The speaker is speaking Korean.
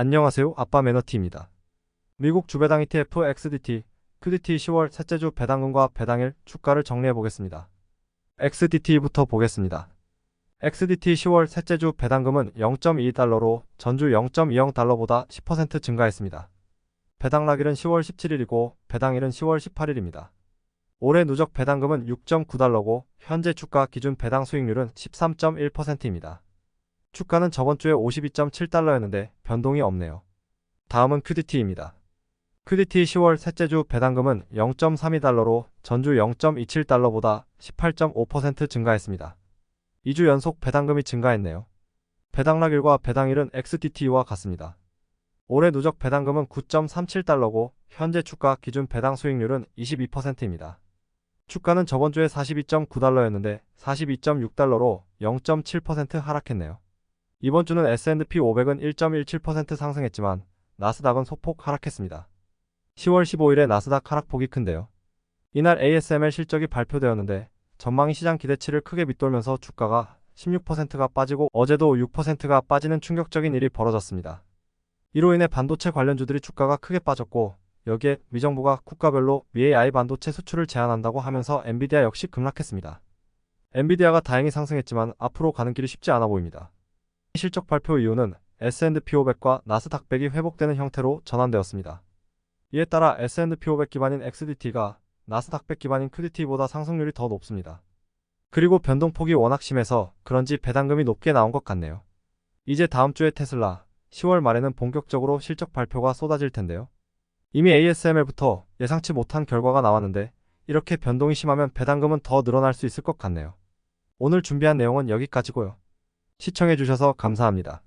안녕하세요. 아빠 매너티입니다. 미국 주배당 ETF XDT, QDT 10월 셋째 주 배당금과 배당일 주가를 정리해 보겠습니다. XDT부터 보겠습니다. XDT 10월 셋째 주 배당금은 0.2달러로 전주 0.20달러보다 10% 증가했습니다. 배당락일은 10월 17일이고 배당일은 10월 18일입니다. 올해 누적 배당금은 6.9달러고 현재 주가 기준 배당 수익률은 13.1%입니다. 주가는 저번 주에 52.7달러였는데 변동이 없네요. 다음은 QDT입니다. QDT 10월 셋째 주 배당금은 0.32달러로 전주 0.27달러보다 18.5% 증가했습니다. 2주 연속 배당금이 증가했네요. 배당락일과 배당일은 XDT와 같습니다. 올해 누적 배당금은 9.37달러고 현재 주가 기준 배당 수익률은 22%입니다. 주가는 저번 주에 42.9달러였는데 42.6달러로 0.7% 하락했네요. 이번 주는 S&P 500은 1.17% 상승했지만 나스닥은 소폭 하락했습니다. 10월 15일에 나스닥 하락폭이 큰데요. 이날 ASML 실적이 발표되었는데 전망이 시장 기대치를 크게 밑돌면서 주가가 16%가 빠지고 어제도 6%가 빠지는 충격적인 일이 벌어졌습니다. 이로 인해 반도체 관련주들이 주가가 크게 빠졌고 여기에 미정부가 국가별로 미AI 반도체 수출을 제한한다고 하면서 엔비디아 역시 급락했습니다. 엔비디아가 다행히 상승했지만 앞으로 가는 길이 쉽지 않아 보입니다. 실적 발표 이후는 S&P 500과 나스닥 100이 회복되는 형태로 전환되었습니다. 이에 따라 S&P 500 기반인 XDT가 나스닥 100 기반인 QDT보다 상승률이 더 높습니다. 그리고 변동폭이 워낙 심해서 그런지 배당금이 높게 나온 것 같네요. 이제 다음 주에 테슬라, 10월 말에는 본격적으로 실적 발표가 쏟아질 텐데요. 이미 ASML부터 예상치 못한 결과가 나왔는데 이렇게 변동이 심하면 배당금은 더 늘어날 수 있을 것 같네요. 오늘 준비한 내용은 여기까지고요. 시청해주셔서 감사합니다.